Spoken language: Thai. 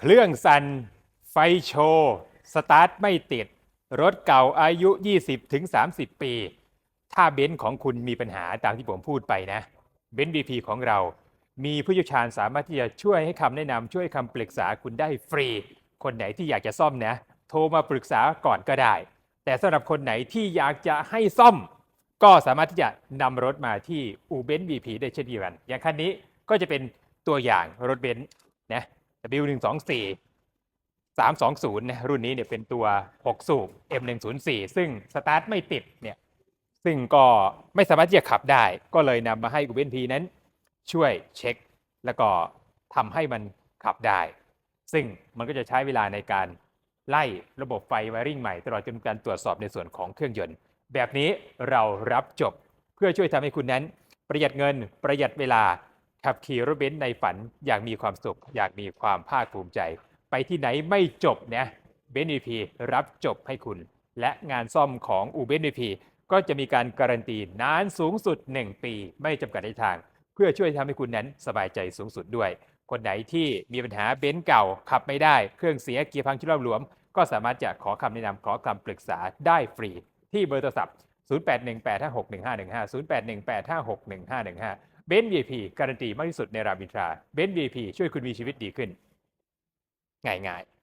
เครื่องสั่นไฟโชว์สตาร์ทไม่ติด รถเก่าอายุ 20ถึง30 ปี ถ้าเบนซ์ของคุณมีปัญหาตามที่ผมพูดไปนะ เบนซ์ BP ของเรา มีผู้เชี่ยวชาญสามารถที่จะช่วยให้คำแนะนำช่วยคำปรึกษาคุณได้ฟรี คนไหนที่อยากจะซ่อมนะ โทรมาปรึกษาก่อนก็ได้ แต่สำหรับคนไหนที่อยากจะให้ซ่อม ก็สามารถที่จะนำรถมาที่อูเบนซ์ BP ได้เช่นเดียวกันอย่างคันนี้ก็จะเป็นตัวอย่างรถเบนซ์นะ W124 320นะรุ่นนี้เนี่ยเป็นตัว 6 สูบ M104 ซึ่งสตาร์ทไม่ติดเนี่ยซึ่งก็ไม่สามารถที่จะขับได้ ก็เลยนำมาให้กูเบนพีนั้น ช่วยเช็ค แล้วก็ทำให้มันขับได้ ซึ่งมันก็จะใช้เวลาในการไล่ระบบไฟไวริ่งใหม่ตลอดจนการตรวจสอบในส่วนของเครื่องยนต์ แบบนี้เรารับจบเพื่อช่วยทำให้คุณนั้น ประหยัดเงินประหยัดเวลา ขับขี่รถเบนซ์ในฝันอย่างมีความสุข อยากมีความภาคภูมิใจ ไปที่ไหนไม่จบนะเบนซ์ p รับจบให้คุณ และงานซ่อมของอูเบนซ์ p ก็จะมีการการันตีนานสูงสุด 1 ปี ไม่จำกัดในทาง เพื่อช่วยทำให้คุณนั้นสบายใจสูงสุดด้วย คนไหนที่มีปัญหาเบนซ์เก่าขับไม่ได้ เครื่องเสียเกียร์พังชุดรอบหลวม ก็สามารถจะขอคำแนะนำขอคำปรึกษาได้ฟรีที่เบอร์โทรศัพท์ 0818561515 0818561515 เบนซ์ VIP การันตีมากที่สุดในรามอินทราเบนซ์ VIP ช่วยคุณมีชีวิตดีขึ้น ง่ายๆ